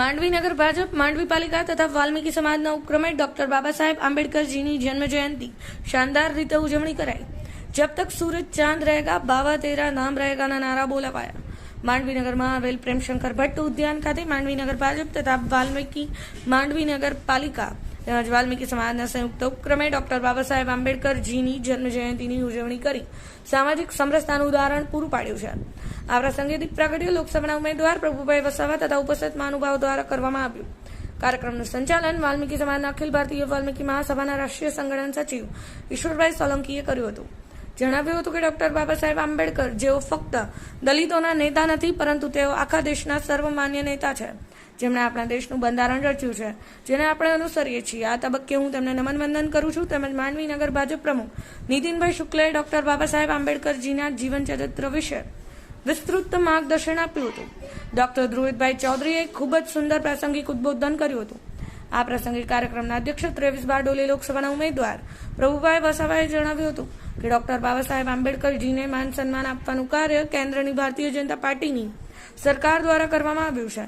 માંડવી નગર ભાજપ માંડવી પાલિકા તથા વાલ્મીકી સમાજના ઉપક્રમે ડોક્ટર બાબા સાહેબ આંબેડકરજીની જન્મ જયંતિ. શાનદાર રીતે ઉજવણી કરાઈ. જબ તક સૂરજ ચાંદ રહેગા બાબા તેરા નામ રહેગાના નારા બોલાવાયા. માંડવી નગરમાં આવેલ પ્રેમશંકર ભટ્ટ ઉદ્યાન ખાતે માંડવી નગર ભાજપ તથા વાલ્મીકી માંડવી નગર પાલિકા તેમજ વાલ્મીકી સમાજના સંયુક્ત ઉપક્રમે ડોક્ટર બાબા સાહેબ આંબેડકરજીની જન્મજયંતિની ઉજવણી કરી સામાજિક સમરસતાનું ઉદાહરણ પૂરું પાડ્યું છે. આ પ્રસંગે દીપ પ્રાગટ્ય લોકસભાના ઉમેદવાર પ્રભુભાઈ વસાવા તથા ઉપસ્થિત મહાનુભાવ દ્વારા કરવામાં આવ્યું. કાર્યક્રમનું સંચાલન વાલ્મીકી સમાજના અખિલ ભારતીય વાલ્મીકી મહાસભાના રાષ્ટ્રીય સંગઠન સચિવ ઈશ્વરભાઈ સોલંકીએ કર્યું હતું. જણાવ્યું હતું કે ડોક્ટર બાબા સાહેબ આંબેડકર જેઓ ફક્ત દલિતોના નેતા નથી, પરંતુ તેઓ આખા દેશના સર્વમાન્ય નેતા છે. જેમણે આપણા દેશનું બંધારણ રચ્યું છે, જેને આપણે અનુસરીએ છીએ. આ તબક્કે હું તેમને નમન વંદન કરું છું. તેમજ માંડવી નગર ભાજપ પ્રમુખ નીતિનભાઈ શુક્લે ડોક્ટર બાબા સાહેબ આંબેડકરજીના જીવન ચરિત્ર વિશે વિસ્તૃત માર્ગદર્શન આપ્યું હતું. ડોક્ટર ધ્રુવિતભાઈ ચૌધરીએ ખૂબ જ સુંદર પ્રાસંગિક ઉદબોધન કર્યું હતું. આ પ્રસંગે કાર્યક્રમના અધ્યક્ષ ત્રેવીસ બારડોલી લોકસભાના ઉમેદવાર પ્રભુભાઈ વસાવાએ જણાવ્યું હતું કે ડોક્ટર બાબા સાહેબ આંબેડકરજીને માન સન્માન આપવાનું કાર્ય કેન્દ્રની ભારતીય જનતા પાર્ટીની સરકાર દ્વારા કરવામાં આવ્યું છે.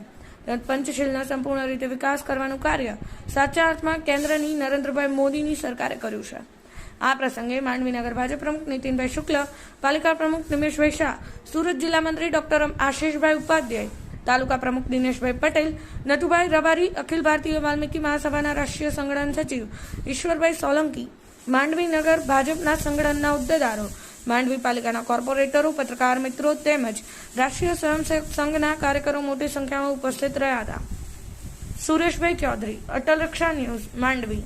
પંચશીલના સંપૂર્ણ રીતે વિકાસ કરવાનું કાર્ય સાચા અર્થમાં કેન્દ્રની નરેન્દ્રભાઈ મોદીની સરકારે કર્યું છે. આ પ્રસંગે માંડવી નગર ભાજપ પ્રમુખ નીતિનભાઈ શુક્લ, પાલિકા પ્રમુખ નિમેશભાઈ શાહ, સુરત જિલ્લા મંત્રી ડોક્ટર આશીષભાઈ ઉપાધ્યાય, તાલુકા પ્રમુખ દિનેશભાઈ પટેલ, નથુભાઈ રબારી, અખિલ ભારતીય વાલ્મીકી મહાસભાના રાષ્ટ્રીય સંગઠન સચિવ ઈશ્વરભાઈ સોલંકી, માંડવી નગર ભાજપના સંગઠનના હોદ્દેદારો માંડવી પાલિકાના કોર્પોરેટરો, પત્રકાર મિત્રો તેમજ રાષ્ટ્રીય સ્વયંસેવક સંઘના કાર્યકરો મોટી સંખ્યામાં ઉપસ્થિત રહ્યા હતા. સુરેશભાઈ ચૌધરી, અટલ રક્ષા ન્યૂઝ, માંડવી.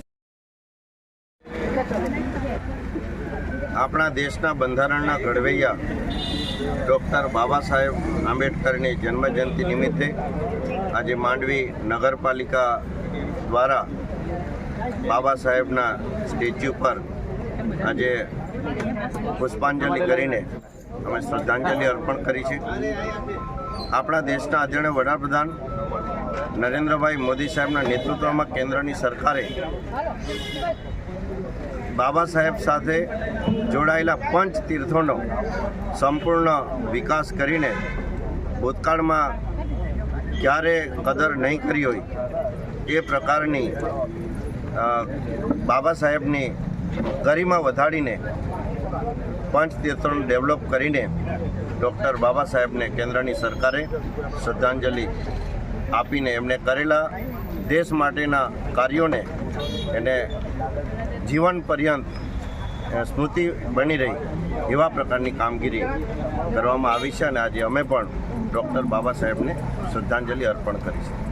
આપણા દેશના બંધારણના ઘડવૈયા ડૉક્ટર બાબા સાહેબ આંબેડકરની જન્મજયંતિ નિમિત્તે આજે માંડવી નગરપાલિકા દ્વારા બાબા સાહેબના સ્ટેચ્યુ પર આજે પુષ્પાંજલિ કરીને અમે શ્રદ્ધાંજલિ અર્પણ કરી છે. આપણા દેશના આદરણીય વડાપ્રધાન નરેન્દ્રભાઈ મોદી સાહેબના નેતૃત્વમાં કેન્દ્રની સરકારે બાબા સાહેબ સાથે જોડાયેલા પંચ તીર્થોનો સંપૂર્ણ વિકાસ કરીને ભૂતકાળમાં ક્યારે કદર નહીં કરી હોય એ પ્રકારની બાબા સાહેબની ગરિમા વધારીને પાંચ તીર્થોને ડેવલપ કરીને ડૉક્ટર બાબા સાહેબને કેન્દ્રની સરકારે શ્રદ્ધાંજલિ આપીને એમણે કરેલા દેશ માટેના કાર્યોને એને જીવન પર્યંત સ્મૃતિ બની રહી એવા પ્રકારની કામગીરી કરવામાં આવી છે અને આજે અમે પણ ડૉક્ટર બાબા સાહેબને શ્રદ્ધાંજલિ અર્પણ કરી છે